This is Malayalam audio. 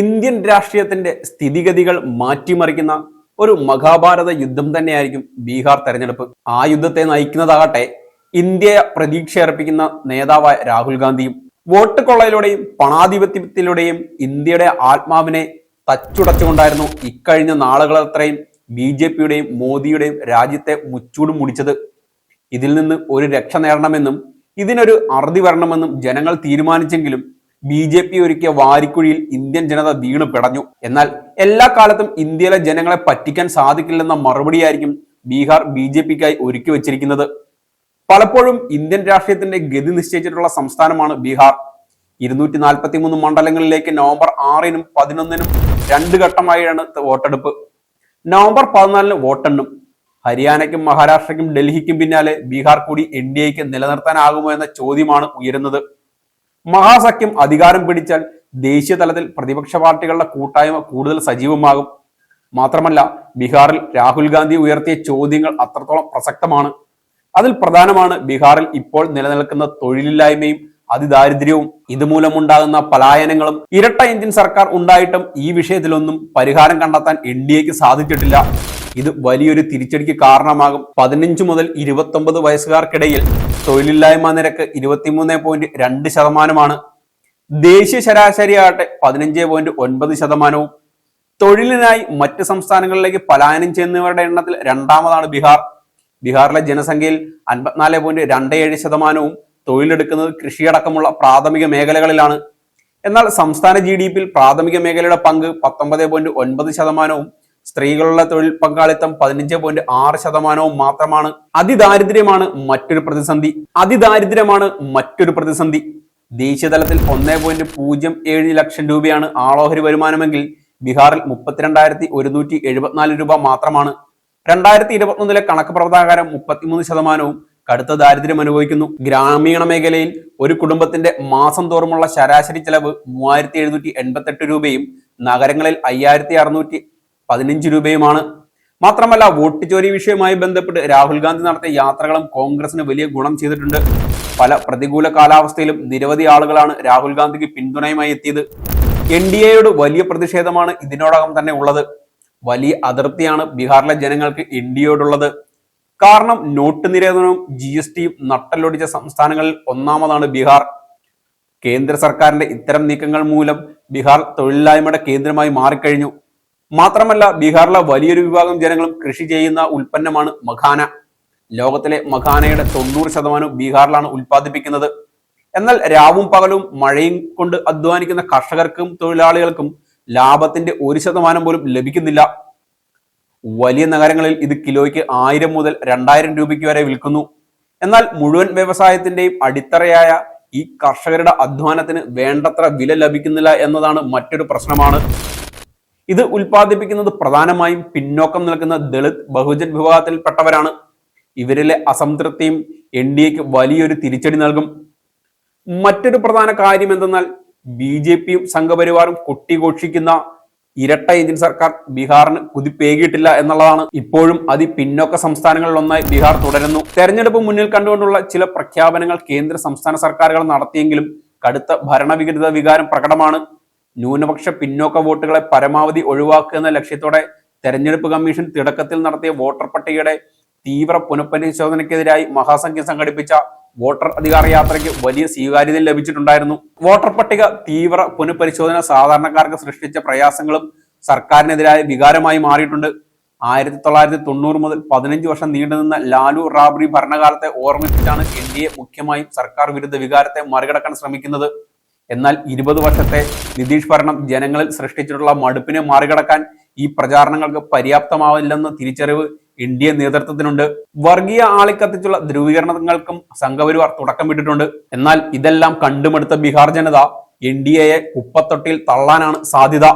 ഇന്ത്യൻ രാഷ്ട്രീയത്തിന്റെ സ്ഥിതിഗതികൾ മാറ്റിമറിക്കുന്ന ഒരു മഹാഭാരത യുദ്ധം തന്നെയായിരിക്കും ബീഹാർ തെരഞ്ഞെടുപ്പ്. ആ യുദ്ധത്തെ നയിക്കുന്നതാകട്ടെ ഇന്ത്യയെ പ്രതീക്ഷയർപ്പിക്കുന്ന നേതാവായ രാഹുൽ ഗാന്ധിയും വോട്ട് കൊള്ളയിലൂടെയും പണാധിപത്യത്തിലൂടെയും ഇന്ത്യയുടെ ആത്മാവിനെ തച്ചുടച്ചുകൊണ്ടായിരുന്നു ഇക്കഴിഞ്ഞ നാളുകളത്രയും ബി ജെ പിയുടെയും മോദിയുടെയും രാജ്യത്തെ മുച്ചൂട് മുടിച്ചത്. ഇതിൽ നിന്ന് ഒരു രക്ഷ നേടണമെന്നും ഇതിനൊരു അറുതി വരണമെന്നും ജനങ്ങൾ തീരുമാനിച്ചെങ്കിലും ബി ജെ പി ഒരുക്കിയ വാരിക്കുഴിയിൽ ഇന്ത്യൻ ജനത വീണു പിടഞ്ഞു. എന്നാൽ എല്ലാ കാലത്തും ഇന്ത്യയിലെ ജനങ്ങളെ പറ്റിക്കാൻ സാധിക്കില്ലെന്ന മറുപടിയായിരിക്കും ബീഹാർ ബി ജെ പിക്കായി ഒരുക്കി വച്ചിരിക്കുന്നത്. പലപ്പോഴും ഇന്ത്യൻ രാഷ്ട്രീയത്തിന്റെ ഗതി നിശ്ചയിച്ചിട്ടുള്ള സംസ്ഥാനമാണ് ബീഹാർ. ഇരുന്നൂറ്റി നാൽപ്പത്തി മൂന്ന് മണ്ഡലങ്ങളിലേക്ക് നവംബർ ആറിനും പതിനൊന്നിനും രണ്ട് ഘട്ടമായാണ് വോട്ടെടുപ്പ്. നവംബർ പതിനാലിന് വോട്ടെണ്ണും. ഹരിയാനയ്ക്കും മഹാരാഷ്ട്രയ്ക്കും ഡൽഹിക്കും പിന്നാലെ ബീഹാർ കൂടി എൻ ഡി എക്ക് നിലനിർത്താനാകുമോ എന്ന ചോദ്യമാണ് ഉയരുന്നത്. മഹാസഖ്യം അധികാരം പിടിച്ചാൽ ദേശീയ തലത്തിൽ പ്രതിപക്ഷ പാർട്ടികളുടെ കൂട്ടായ്മ കൂടുതൽ സജീവമാകും. മാത്രമല്ല ബീഹാറിൽ രാഹുൽ ഗാന്ധി ഉയർത്തിയ ചോദ്യങ്ങൾ അത്രത്തോളം പ്രസക്തമാണ്. അതിൽ പ്രധാനമാണ് ബീഹാറിൽ ഇപ്പോൾ നിലനിൽക്കുന്ന തൊഴിലില്ലായ്മയും അതിദാരിദ്ര്യവും. ഇതുമൂലമുണ്ടാകുന്ന പലായനങ്ങളും. ഇരട്ട ഇന്ത്യൻ സർക്കാർ ഉണ്ടായിട്ടും ഈ വിഷയത്തിലൊന്നും പരിഹാരം കണ്ടെത്താൻ എൻ ഡി എക്ക് സാധിച്ചിട്ടില്ല. ഇത് വലിയൊരു തിരിച്ചടിക്ക് കാരണമാകും. പതിനഞ്ച് മുതൽ ഇരുപത്തൊമ്പത് വയസ്സുകാർക്കിടയിൽ തൊഴിലില്ലായ്മ നിരക്ക് ഇരുപത്തിമൂന്ന് പോയിന്റ് രണ്ട് ശതമാനമാണ്. ദേശീയ ശരാശരിയാകട്ടെ പതിനഞ്ച് പോയിന്റ് ഒൻപത് ശതമാനവും. തൊഴിലിനായി മറ്റ് സംസ്ഥാനങ്ങളിലേക്ക് പലായനം ചെയ്യുന്നവരുടെ എണ്ണത്തിൽ രണ്ടാമതാണ് ബീഹാർ. ബീഹാറിലെ ജനസംഖ്യയിൽ അൻപത്തിനാല് പോയിന്റ് രണ്ട് ഏഴ് ശതമാനവും. തൊഴിലെടുക്കുന്നത് കൃഷിയടക്കമുള്ള പ്രാഥമിക മേഖലകളിലാണ്. എന്നാൽ സംസ്ഥാന ജി ഡി പിയിൽ പ്രാഥമിക മേഖലയുടെ പങ്ക് പത്തൊമ്പത് പോയിന്റ് ഒൻപത് ശതമാനവും. സ്ത്രീകളുടെ തൊഴിൽ പങ്കാളിത്തം പതിനഞ്ച് പോയിന്റ് ആറ് ശതമാനവും മാത്രമാണ്. അതിദാരിദ്ര്യമാണ് മറ്റൊരു പ്രതിസന്ധി. അതിദാരിദ്ര്യമാണ് മറ്റൊരു പ്രതിസന്ധി. ദേശീയതലത്തിൽ ഒന്നേ പോയിന്റ് പൂജ്യം ഏഴ് ലക്ഷം രൂപയാണ് ആളോഹരി വരുമാനമെങ്കിൽ ബീഹാറിൽ മുപ്പത്തിരണ്ടായിരത്തി ഒരുന്നൂറ്റി എഴുപത്തിനാല് രൂപ മാത്രമാണ്. രണ്ടായിരത്തി ഇരുപത്തൊന്നിലെ കണക്ക് പ്രകാരം മുപ്പത്തിമൂന്ന് ശതമാനവും കടുത്ത ദാരിദ്ര്യം അനുഭവിക്കുന്നു. ഗ്രാമീണ മേഖലയിൽ ഒരു കുടുംബത്തിന്റെ മാസം തോറുമുള്ള ശരാശരി ചെലവ് മൂവായിരത്തി എഴുന്നൂറ്റി എൺപത്തെട്ട് രൂപയും നഗരങ്ങളിൽ അയ്യായിരത്തി അറുന്നൂറ്റി പതിനഞ്ച് രൂപയുമാണ്. മാത്രമല്ല വോട്ട് ചോരി വിഷയവുമായി ബന്ധപ്പെട്ട് രാഹുൽ ഗാന്ധി നടത്തിയ യാത്രകളും കോൺഗ്രസിന് വലിയ ഗുണം ചെയ്തിട്ടുണ്ട്. പല പ്രതികൂല കാലാവസ്ഥയിലും നിരവധി ആളുകളാണ് രാഹുൽ ഗാന്ധിക്ക് പിന്തുണയുമായി എത്തിയത്. എൻ ഡി എയോട് വലിയ പ്രതിഷേധമാണ് ഇതിനോടകം തന്നെ ഉള്ളത്. വലിയ അതിർത്തിയാണ് ബീഹാറിലെ ജനങ്ങൾക്ക് എൻ ഡി എയോടുള്ളത്. കാരണം നോട്ട് നിരോധനവും ജി എസ് ടിയും നട്ടലൊടിച്ച സംസ്ഥാനങ്ങളിൽ ഒന്നാമതാണ് ബീഹാർ. കേന്ദ്ര സർക്കാരിന്റെ ഇത്തരം നീക്കങ്ങൾ മൂലം ബീഹാർ തൊഴിലില്ലായ്മയുടെ കേന്ദ്രമായി മാറിക്കഴിഞ്ഞു. മാത്രമല്ല ബീഹാറിലെ വലിയൊരു വിഭാഗം ജനങ്ങളും കൃഷി ചെയ്യുന്ന ഉൽപ്പന്നമാണ് മഖാന. ലോകത്തിലെ മഖാനയുടെ തൊണ്ണൂറ് ശതമാനം ബീഹാറിലാണ് ഉൽപ്പാദിപ്പിക്കുന്നത്. എന്നാൽ രാവും പകലും മഴയും കൊണ്ട് അധ്വാനിക്കുന്ന കർഷകർക്കും തൊഴിലാളികൾക്കും ലാഭത്തിന്റെ ഒരു ശതമാനം പോലും ലഭിക്കുന്നില്ല. വലിയ നഗരങ്ങളിൽ ഇത് കിലോയ്ക്ക് ആയിരം മുതൽ രണ്ടായിരം രൂപയ്ക്ക് വരെ വിൽക്കുന്നു. എന്നാൽ മുഴുവൻ വ്യവസായത്തിന്റെയും അടിത്തറയായ ഈ കർഷകരുടെ അധ്വാനത്തിന് വേണ്ടത്ര വില ലഭിക്കുന്നില്ല എന്നതാണ് മറ്റൊരു പ്രശ്നമാണ്. ഇത് ഉൽപ്പാദിപ്പിക്കുന്നത് പ്രധാനമായും പിന്നോക്കം നിൽക്കുന്ന ദളിത് ബഹുജൻ വിഭാഗത്തിൽപ്പെട്ടവരാണ്. ഇവരിലെ അസംതൃപ്തിയും എൻ ഡി എക്ക് വലിയൊരു തിരിച്ചടി നൽകും. മറ്റൊരു പ്രധാന കാര്യം എന്തെന്നാൽ ബി ജെ പിയും സംഘപരിവാറും കൊട്ടിഘോഷിക്കുന്ന ഇരട്ട എഞ്ചിൻ സർക്കാർ ബീഹാറിന് കുതിപ്പേകിയിട്ടില്ല എന്നുള്ളതാണ്. ഇപ്പോഴും അതി പിന്നോക്ക സംസ്ഥാനങ്ങളിലൊന്നായി ബീഹാർ തുടരുന്നു. തെരഞ്ഞെടുപ്പ് മുന്നിൽ കണ്ടുകൊണ്ടുള്ള ചില പ്രഖ്യാപനങ്ങൾ കേന്ദ്ര സംസ്ഥാന സർക്കാരുകൾ നടത്തിയെങ്കിലും കടുത്ത ഭരണവികൃത വികാരം പ്രകടമാണ്. ന്യൂനപക്ഷ പിന്നോക്ക വോട്ടുകളെ പരമാവധി ഒഴിവാക്കുക എന്ന ലക്ഷ്യത്തോടെ തെരഞ്ഞെടുപ്പ് കമ്മീഷൻ തിടക്കത്തിൽ നടത്തിയ വോട്ടർ പട്ടികയുടെ തീവ്ര പുനഃപരിശോധനയ്ക്കെതിരായി മഹാസംഖ്യം സംഘടിപ്പിച്ച വോട്ടർ അധികാര യാത്രയ്ക്ക് വലിയ സ്വീകാര്യത ലഭിച്ചിട്ടുണ്ടായിരുന്നു. വോട്ടർ പട്ടിക തീവ്ര പുനഃപരിശോധന സാധാരണക്കാർക്ക് സൃഷ്ടിച്ച പ്രയാസങ്ങളും സർക്കാരിനെതിരായ വികാരമായി മാറിയിട്ടുണ്ട്. ആയിരത്തി തൊള്ളായിരത്തി തൊണ്ണൂറ് മുതൽ പതിനഞ്ച് വർഷം നീണ്ടുനിന്ന ലാലു റാബ്രി ഭരണകാലത്തെ ഓർമ്മിപ്പിച്ചാണ് എൻ ഡി എ മുഖ്യമായും സർക്കാർ വിരുദ്ധ വികാരത്തെ മറികടക്കാൻ ശ്രമിക്കുന്നത്. എന്നാൽ ഇരുപത് വർഷത്തെ നിതീഷ് ഭരണം ജനങ്ങളിൽ സൃഷ്ടിച്ചിട്ടുള്ള മടുപ്പിനെ മറികടക്കാൻ ഈ പ്രചാരണങ്ങൾക്ക് പര്യാപ്തമാവില്ലെന്ന തിരിച്ചറിവ് എ നേതൃത്വത്തിനുണ്ട്. വർഗീയ ആളിക്കത്തിച്ചുള്ള ധ്രുവീകരണങ്ങൾക്കും സംഘപരിവാർ തുടക്കമിട്ടിട്ടുണ്ട് എന്നാൽ ഇതെല്ലാം കണ്ടുമെടുത്ത ബീഹാർ ജനത എൻ ഡി എയെ കുപ്പത്തൊട്ടിയിൽ തള്ളാനാണ് സാധ്യത.